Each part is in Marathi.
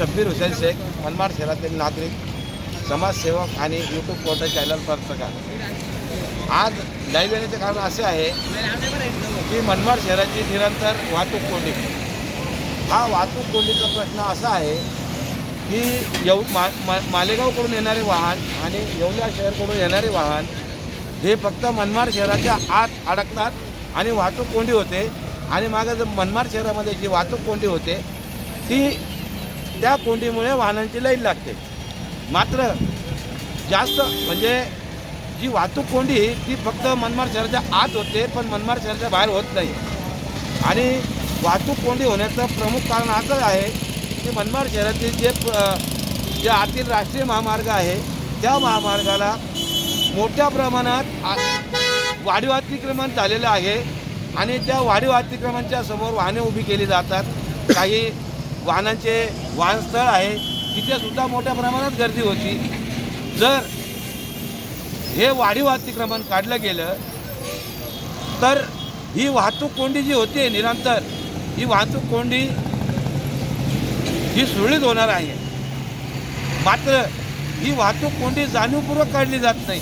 शब्बीर हुसेन शेख मनमाड शहरातील नागरिक समाजसेवक आणि यूट्यूब पोर्टल चॅनल पत्रकार आज लाईव्ह येण्याचे कारण असे आहे की मनमाड शहराची निरंतर वाहतूक कोंडी. हा वाहतूक कोंडीचा प्रश्न असा आहे की येऊ मा मा मालेगावकडून येणारे वाहन आणि येवला शहरकडून येणारे वाहन हे फक्त मनमाड शहराच्या आत अडकतात आणि वाहतूक कोंडी होते. आणि मागं जर मनमाड शहरामध्ये जी वाहतूक कोंडी होते ती त्या कोंडीमुळे वाहनांची लाईन लागते. मात्र जास्त म्हणजे जी वाहतूक कोंडी ती फक्त मनमाड शहराच्या आत होते पण मनमाड शहराच्या बाहेर होत नाही. आणि वाहतूक कोंडी होण्याचं प्रमुख कारण असं आहे की मनमाड शहरातील जे जे आतील राष्ट्रीय महामार्ग आहे त्या महामार्गाला मोठ्या प्रमाणात आ- वाढीव अतिक्रमण झालेलं आहे. आणि त्या वाढीव अतिक्रमणच्या समोर वाहने उभी केली जातात. काही वाहनांचे वाहनस्थळ आहे तिथेसुद्धा मोठ्या प्रमाणात गर्दी होती. जर हे वाढीव अतिक्रमण काढलं गेलं तर ही वाहतूक कोंडी जी होते निरंतर ही वाहतूक कोंडी ही सुरळीत होणार आहे. मात्र ही वाहतूक कोंडी जाणीवपूर्वक काढली जात नाही.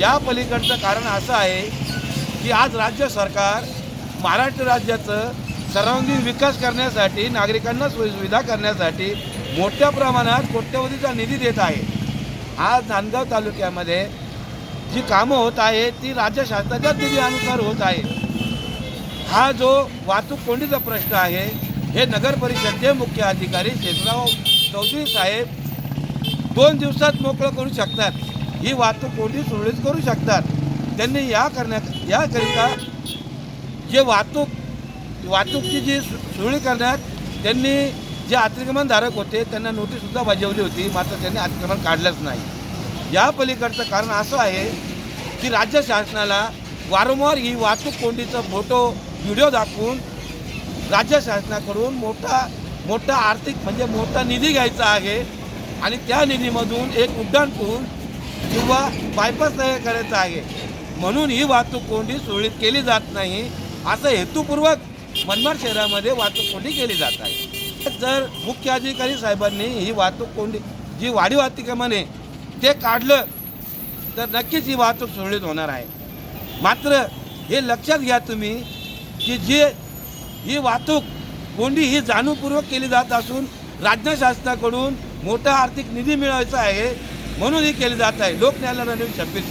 या पलीकडचं कारण असं आहे की आज राज्य सरकार महाराष्ट्र राज्याचं सर्वांगीण विकास करण्यासाठी नागरिकांना सोयीसुविधा करण्यासाठी मोठ्या प्रमाणात कोट्यवधीचा निधी देत आहे. आज नांदगाव तालुक्यामध्ये जी कामं होत आहे ती राज्य शासनाच्या निधीनुसार होत आहे. हा जो वाहतूक कोंडीचा प्रश्न आहे हे नगर परिषदचे मुख्य अधिकारी शेषराव चौधरी साहेब दोन दिवसात मोकळं करू शकतात. ही वाहतूक कोंडी सुरळीत करू शकतात. त्यांनी या करण्या याकरिता जे वाहतूक वाहतूकची जी सु- करण्यात त्यांनी जे अतिक्रमणधारक होते त्यांना नोटीससुद्धा बजावली होती मात्र त्यांनी अतिक्रमण काढलंच नाही. या पलीकडचं कारण असं आहे की राज्य शासनाला वारंवार ही वाहतूक कोंडीचा फोटो व्हिडिओ दाखवून राज्य शासनाकडून मोठा मोठा आर्थिक म्हणजे मोठा निधी घ्यायचा आहे आणि त्या निधीमधून एक उड्डाण पूल किंवा बायपास तयार करायचा आहे. म्हणून ही वाहतूक कोंडी सुरळीत केली जात नाही. असं हेतुपूर्वक मनमाड शहरामध्ये वाहतूक कोंडी केली जात आहे. जर मुख्य अधिकारी साहेबांनी ही वाहतूक कोंडी जी वाढीव अतिक्रमणे आहे ते काढलं तर नक्कीच ही वाहतूक सुरळीत होणार आहे. मात्र हे लक्षात घ्या तुम्ही की जे ही वाहतूक कोंडी ही जाणीवपूर्वक केली जात असून राज्य शासनाकडून मोठा आर्थिक निधी मिळवायचा आहे म्हणून ही केली जात आहे. लोक न्यायालयाने शब्बीर